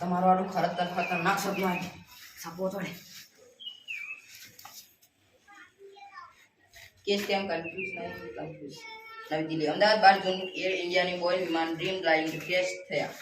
તમારો આડું ખરતર ખતરનાક આવી સાપો ચોડે કેસ કેમ કન્ફ્યુઝ નહીં કન્ફ્યુઝ નવી દિલ્હી. અમદાવાદ બાર જૂન એર ઇન્ડિયાની બોય વિમાન ડ્રીમ લાઇન ક્રેશ થયા.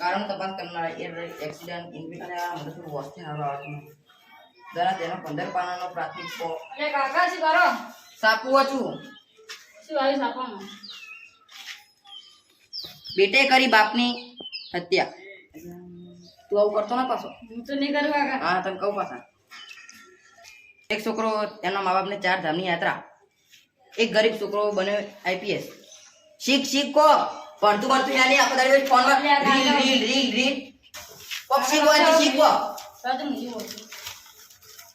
કારણ તપાસ કરનારા એર એક્સિડન્ટ આ મને વસ્તી હારો દ્વારા તેનો પંદર પાનાનો પ્રાથમિક કાકા શું કરો? સાપું છું શું આવ્યું સાપામાં? બેટે કરી બાપની હત્યા. તું આવું કરતો ના પાછો. હું તો નહીં કરું હા તને કહું પાછા. એક છોકરો એના મા બાપને ચાર ધામની યાત્રા. એક ગરીબ છોકરો બન્યો આઈપીએસ શીખ શીખ કો. ભણતું ભણતું યાર આખો આખો ફોન ફોનમાં રીલ રીલ રીલ રીલ. પક્ષી શીખવાથી શીખ હું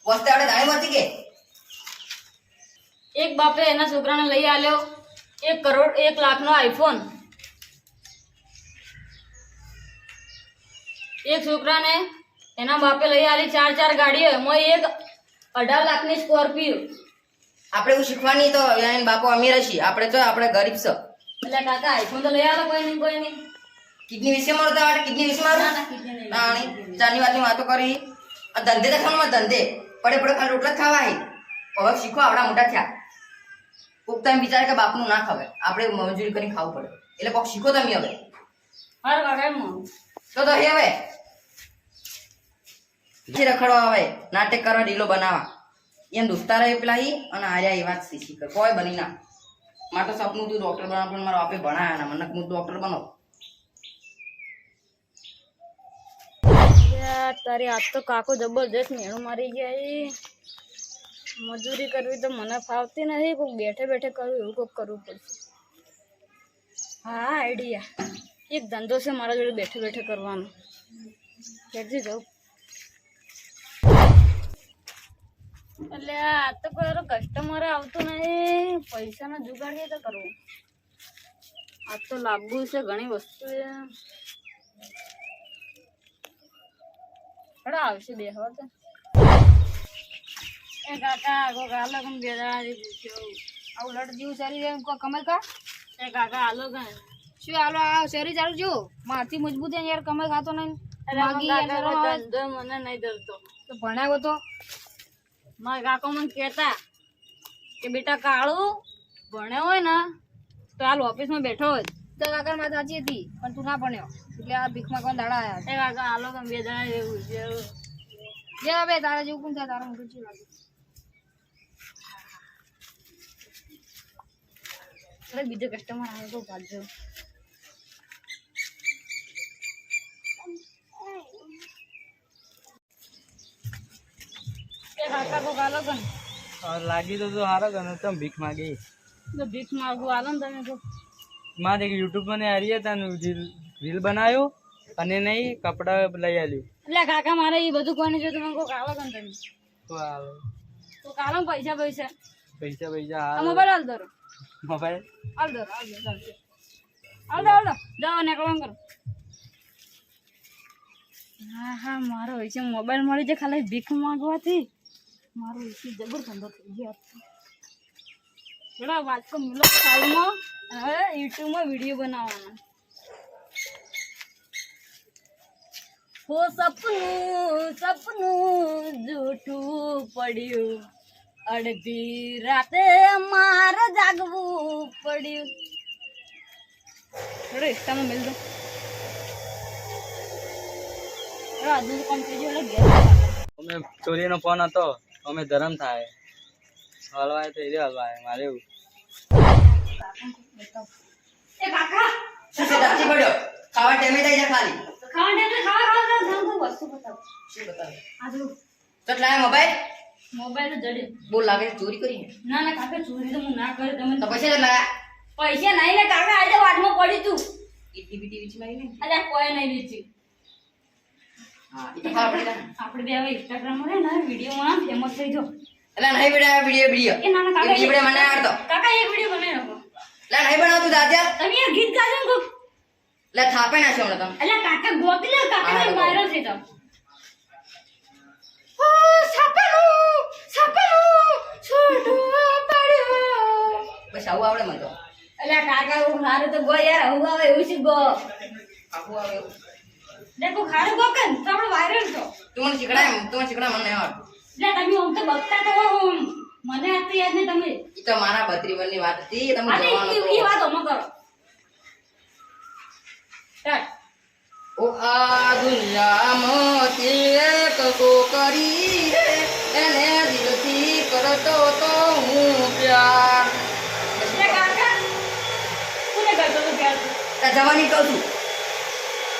વસ્તે આપણે દાણી મળતી કે? એક બાપે એના છોકરાને લઈ આલ્યો. એક કરોડ એક લાખનો આઈફોન. એક છોકરાને એના બાપે લઈ આલી ચાર ચાર ગાડીઓ એમાં એક અઢાર લાખની સ્કોર્પિયો. આપણે એવું શીખવાની તો એના બાપો અમીર છીએ. આપણે તો આપણે ગરીબ છે. એટલે કાકા આઈફોન તો લઈ આવો કોઈ નહીં કોઈ નહીં. કિડની વિશે મળતા વાળે કિડની વિશે મારું? ચારની વાતની વાતો કરી. આ ધંધે તો ખાવાનું ધંધે. પડે પડે ખાલી રોટલા ખાવા હવે શીખો આવડા મોટા થયા. કોક તમે વિચારે કે બાપનું ના ખાવે આપણે મજૂરી કરીને ખાવું પડે. એટલે કોક શીખો તમે હવે. હાર કાકા તો તો હવે. પછી રખડવા આવે, નાટક કરવા ડીલો બનાવા. એમ દોસ્તાર એ પેલા ઈ અને આર્યા એ વાત શીખી કર કોઈ બની ના. મારે તો સપનું તું ડોક્ટર બનાવ પણ મારા બાપે ભણાયા ના. મને હું ડોક્ટર બનો. તારી આજ તો કાકો જબરજસ્ત મેળું મારી ગયા એ મજૂરી કરવી તો મને ફાવતી નથી કોઈક બેઠે બેઠે કરવું એવું કોઈક કરવું પડશે. હા આઈડિયા એક ધંધો છે મારા જોડે બેઠે બેઠે કરવાનો. ક્યાંથી જાઉં. એટલે આ તો કોઈ કસ્ટમર આવતો નહીં. પૈસાનો જુગાડ રીતે કરવો. આ તો લાગુ છે ઘણી વસ્તુ છે. આવશે બે હવે તો. એ કાકા કો કાલો કમ બે પૂછ્યો. આ ઉલટ જેવું ચાલી રહ્યું કો કમાઈ કા? એ કાકા આલો કન શું આલો આ શેરી ચાલુ જો માથી મજબૂત છે યાર કમાઈ ખાતો નહીં. માગી યાર ધંધો મને નહીં ડરતો તો ભણાવ્યો તો. મારા કાકો મને કહેતા કે બેટા કાળું ભણ્યો હોય ને તો હાલ ઓફિસમાં બેઠો હોય. તો કાકા મારી સાચી હતી પણ તું ના ભણ્યો. એટલે આ ભીખમાં કોણ દાડા આવ્યા એ કાકા હાલો તમે બે જણા એવું જે હવે તારા જેવું કોણ થાય? તારા મોટું ચી લાગે અરે બીજો કસ્ટમર આવે તો પાછો એ કાકા કન લાગી તો સારો ગયો તમે ભીખ માગી. તો ભીખ માગું આલો ને તમે તો. મારે એક યુટ્યુબ મને હારી હતા રીલ રીલ બનાવ્યો અને નહીં કપડા લઈ આલ્યું એટલે કાકા મારે એ બધું કોને જો તમે કો કાલો કન તમે. તો હાલ. તો કાલો પૈસા પૈસા પૈસા પૈસા આ હાલ. મોબાઈલ હાલ દરો મોબાઈલ? હાલ દરો હાલ દરો હાલ દો હાલ દો જાઓ નીકળવાનું કરો. હા હા મારો હોય છે મોબાઈલ મળી જાય ખાલી ભીખ માંગવાથી. મારો હોય જબર ધંધો થઈ ગયો થોડા વાત કો મિલો સાઈડમાં હવે યુટ્યુબમાં વીડિયો બનાવવાનો. હો સપનું સપનું જૂઠું પડ્યું. અડધી રાતે મારે જાગવું પડ્યું. થોડો ઇન્સ્ટામાં મેલ દો. થોડા અધૂર કામ થઈ ગયો એટલે ઘેર અમે ચોરીનો ફોન હતો. અમે ધરમ થાય. હલવાય તો એ હલવાય મારે એવું. એ કાકા! શું દાચી પડ્યો? ખાવા ટેમે થઈ ખાલી. ખાવા ટાઈમે ખાવા ખાવા ખાવા તો વસ્તુ બતાવો. શું બતાવે? આ જો. તો લાય મોબાઈલ? મોબાઈલ જડે બોલ લાગે છે ચોરી કરી ના? ના કાકા ચોરી તો હું ના કરે તમે તો પૈસા લાયા. પૈસા નહીં ને કાકા આજે વાતમાં પડી તું. ઈટી બીટી વીચી મારી નહીં અલ્યા કોઈ નહીં લીધી આપણે બે હવે ઇન્સ્ટાગ્રામમાં ને વિડીયોમાં ફેમસ થઈ જાઓ એટલે નહીં બેટા વીડિયો વીડિયો એ નાના કાકા વીડિયો કાકા એક વીડિયો એટલે નહીં બનાવતું દાદા. તમે યાર ગીત ગાજો ને એટલે થાપે નાખ્યો હમણાં તમે એટલે કાકા ગોતી. લે કાકા ને થઈ જાવ ઓ પડ્યો. બસ આવું આવડે મને તો. એટલે કાકા હું હારે તો ગો યાર આવું આવે એવું છે ગો. આવું આવે એવું. તું ખારું કોક ને તો આપણે વાયરલ છો. તું મને શીખડાય તું મને શીખડાય મને નહીં આવડતું લે તમે આમ તો બકતા તો હો મને આ તો યાદ ને તમે. ઈ તો મારા બત્રી વરની વાત હતી તમે જવાનો ઈ- વાત હમણાં કરો. સ્ટાર્ટ. ઓ આ દુનિયામાંથી એક છોકરી રે, એને દિલથી કરતો તો હું પ્યાર? જવાની કહું છું લે જવાની કીધી ને મારી મમ્મી તો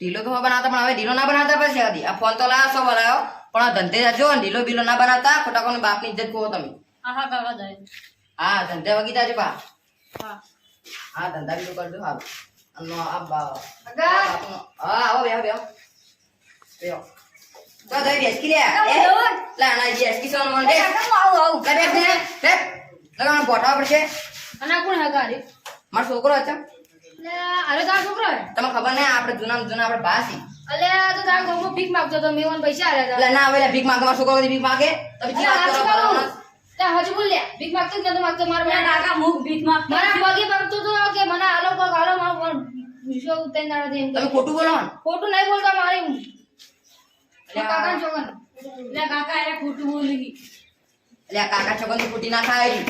ઢીલો તો બનાવતા પણ હવે ઢીલો ના બનાવતા પછી હતી આ ફોન તો લાવ્યા સો બનાવ્યો પણ આ ધંધે જાજો ને ઢીલો બીલો ના બનાવતા ખોટા કોને બાપની ઇજ્જત કહો તમે. આહા હા ધંધે વગી જાજો બા. હા. હા ધંધા બીજું કરજો હારું અને આ બા હા આવો બે બે બેહો તો દઈ બેસકી લે. કાકા, એ, બેહો. લા ના બેસકી સોન મને આવું આવું. બેસ ને લગાણ બોટાવા પડશે. અને કોણ હગારી મારો છોકરો હતો લે અરે તારો છોકરો હે તમને ખબર નહીં આપણે જૂના જૂના આપણે ભાસી. અલે આ તો તારા ગામમાં ભીખ માંગતો તો મેં પૈસા આલ્યા હતા. ના હવે ભીખ માંગવા શું છોકરો કદી ભીખ માંગે. તમે જી વાત કરો હજુ બોલ લે ભીખ માંગતો જ તો માંગતો મારો મને કાકા મુખ ભીખ માંગતો મારા પગે માંગતો તો કે મને આલો પગ આલો મારો પણ વિશ્વ ઉતેન દે એમ તમે ખોટું બોલો ને. ખોટું નહીં બોલતો મારે હું અલ્યા. કાકા છોકન લે કાકા એ ખોટું બોલી. લે કાકા છોકરો તો ખોટી ના ખાય લે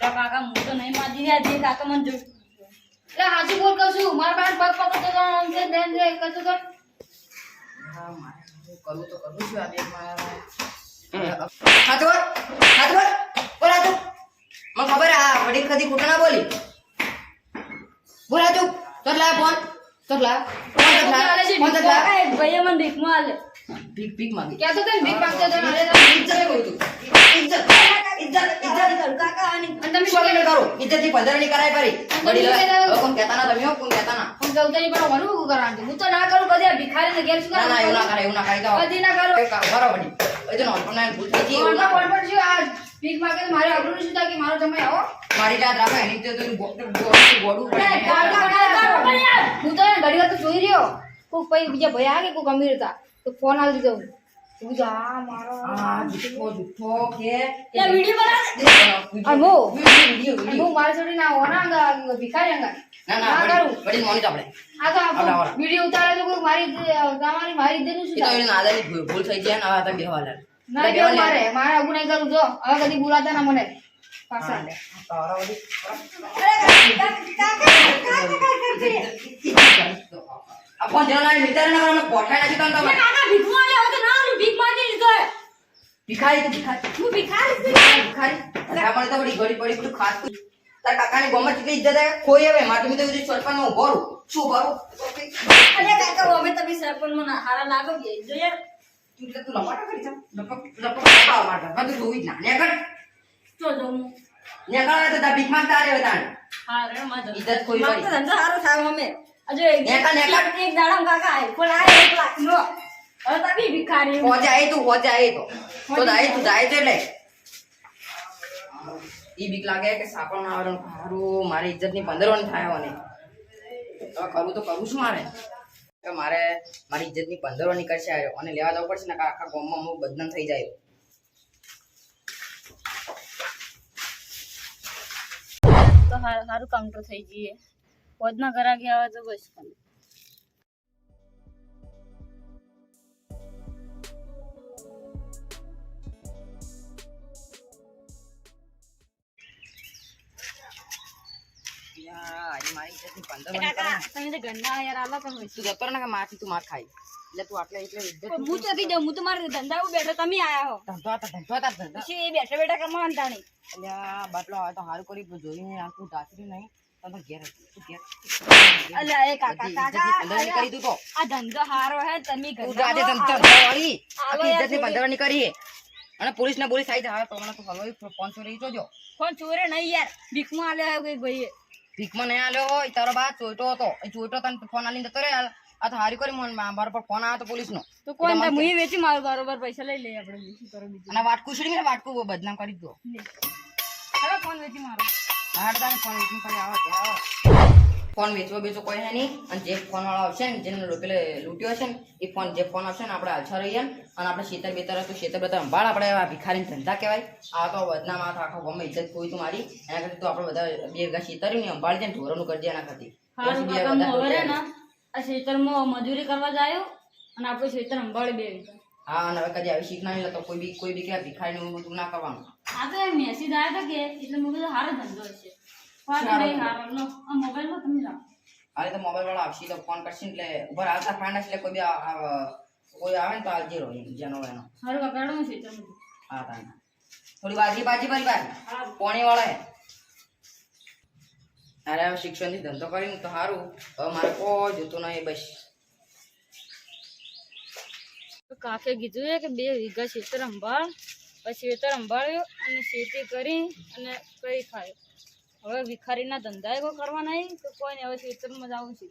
કાકા હું તો નહીં માજી રહ્યા જે કાકા મને જો લે હાજી બોલ કહું છું મારા પાસે પગ પકડતો તો આમ છે દેન દે કશું કર હા, મારે કરું તો કરું છું આ બેનમાં. હાથ બોલ, હાથ બોલ, બોલ હાથ. મને ખબર આ વડી કદી ખોટું ના બોલી બોલ હાથ. તો જ ફોન તો જ લાવ્યો. ફોન તો જ ફોન તો જ લાવ્યો. ભાઈએ મને ભીખમાં આલે ભીખ ભીખ માંગી ક્યાં તો તને ભીખ માંગતો તો અરે ઇજ્જત કહું છું. ઇજ્જત ઇજ્જત કાકા અને તમે શું કરાય કરી કોણ કહેતા ના તમે કોણ કહેતા ના? હું કહું તને પણ મને શું કરવાનું હું તો ના કરું બધા ભિખારી ને ઘેર શું ના ના એવું ના કરે એવું ના કરે તો કદી ના કરું. એક કામ કરો બરાબર એ તો નોનપણ ના ભૂલ થઈ ગઈ એવું ના કોણ કરે. આ ભીખ માંગે તો મારે આબરૂ શું થાય કે મારો જમાઈ આવો? મારી રાત રાખો એની તો તું. હું ઘડી વાર તો જોઈ રહ્યો. કોક પછી બીજા ભયા કે કોક અમીર હતા. તો ફોન આવી દીધો મારો આ જુઠ્ઠો જુઠ્ઠો કે વીડિયો. વીડિયો ના અંગા ભિખારી અંગા. ના ના ના કરું. મોની આપણે. આ તો આવડા. ઉતારે તો કોઈ મારી તમારી મારી ઇજ્જતનું શું તો? એની ભૂલ ભૂલ થઈ જાય ને ના મારે. મારે નહીં કરું જો. હવે કદી બોલાતા ના મને. પાછા આ ફોન જેનો લાઈન વિચાર ના પોઠાઈ નાખી તમે કાકા ભીખમાં આવ્યો તો ના ભીખ માંગી લીધો હે. ભિખારી તો ભિખારી હું ભિખારી છું. ભિખારી ધક્કા મળે તો બધી ઘડી પડી બધું ખાતું. તાર કાકાની ગોમાં કેટલી ઇજ્જત હે કોઈ હવે મારે તમે તો કીધું સરપંચ હું ભરું શું ભરું અરે કાકા હવે તમે સરપંચમાં ના હારા લાગો કે? જોઈએ તું એટલે તું લપાટા કરી છે લપક લપક લપાવા માટે બધું જોઈ જ ના. નેકળ. તો જો હું. નેકળ તો તાર ભીખ માંગતા આવે તાણ. હારે માં ઇજ્જત કોઈ મારે તો કરી ધંધો હારો થાય અમે. અજે એક નેકા, નેકા. એક દાડામાં કાકા આઈફોન આયો એક લાખનો. હવે ભિખારી પહોંચે આય તું હો જાય તો. તો જાય. તું જાય તો એટલે. ઈ બીક લાગે કે સાપણ ના આવરણ હારું મારી ઇજ્જતની પંદરવાની થાય મને હવે કરું તો કરું શું મારે. કે મારે મારી ઇજ્જતની પંદરવાની કરશે આવ્યો અને લેવા જવું પડશે ને કે આખા ગામમાં હું બદનામ થઈ જાય. તો સારું કાઉન્ટર થઈ જઈએ પોજના ઘરા આવે તો બસ યાર, હોય તું જતો રહે ને કે મારથી તું માર ખાઈ. એટલે તું આટલે એટલે હું ચોથી જાઉં હું તો મારે ધંધા ઉપર બેઠો તમે આયા હો. ધંધો ધંધો ધંધો. એ બેઠા બેઠા કમાવાનું તાણી અલ્યા, બાટલો આવે તો હારું કરી પણ જોઈને આટલું ધાતર્યું નહીં. તો તો ઘેર ઘેર. અલ્યા એ કાકા કાકા કરી તું તો આ ધંધો હારો હે તમે હો, ધંધો. આખી કરી. અને પોલીસ ને બોલી આવી જાય તો તો હલવાઈ જોજો. ફોન ચોરે નહીં યાર ભીખમાં આલ્યા હે કોઈ ભાઈએ. ભીખમાં નહીં આલ્યો હોય તારો બા ચોઈટો હતો. એ ચોઈટો તને ફોન આલીને જતો રે આ તો હારી કરી મને મારા પર ફોન આવ્યો તો પોલીસ નો તો કોણ થાય? મુઈ વેચી મારું બરોબર પૈસા લઈ લઈએ આપણે શું કરો બીજું. અને વાટકું છોડી મેં વાટકું બદનામ કરી દો હેલો ફોન વેચી મારો. હાડ તારે ફોન વેચી પણ આવો આવો. ફોન વેચવો બેચવો કોઈ હે નહીં. અને જે ફોનવાળો આવશે ને જેને પેલે લૂંટ્યો હશે ને એ ફોન જે ફોન આવશે ને આપણે આછા રહીએ. અને આપણે શેતર બેતર હતું શેતર બેતર સંભાળ આપણે આ ભિખારી ધંધા કહેવાય. આ તો આ તો આખો ગમે ઇજ્જત કોઈ તું મારી. એના કરતી તો આપણે બધા બે વીઘા શેતર ને સંભાળજે જઈને ઢોરોનું કરજે એના કરતી. આ શેતરમાં મજૂરી કરવા જાયો અને આપણું શેતર સંભાળી બે હા અને હવે કદી આવી શીખ ના લેતો કોઈ બી કોઈ બી કે ભિખારી નું તું ના કરવાનું. આ તો મેસેજ આવ્યો કે એટલે મેં કીધું સારો ધંધો હશે. આ હવે તો મોબાઈલ વાળા આવશે તો ફોન કરશે એટલે ઉપર આવતા ફાંડ એટલે કોઈ આ- આ- કોઈ આવે ને તો આવજે રહો જેનો એનો. હારું કાકા હું ખેતરમાં હા તાને. થોડી બાજી બાજી ભરી બાજી. પોણી વાળા હે અરે હવે શિક્ષણથી ધંધો કરીને તો સારું હવે મારે કોઈ જોતું નહીં બસ. કાકે કીધું છે કે બે વીઘા ખેતર સંભાળ પછી ખેતર સંભાળ્યું અને ખેતી કરી અને કરી ખાયો. હવે ભિખારીના ધંધા એવો કરવા નહીં તો કોઈ નહીં હવે ખેતરમાં જ આવું છું.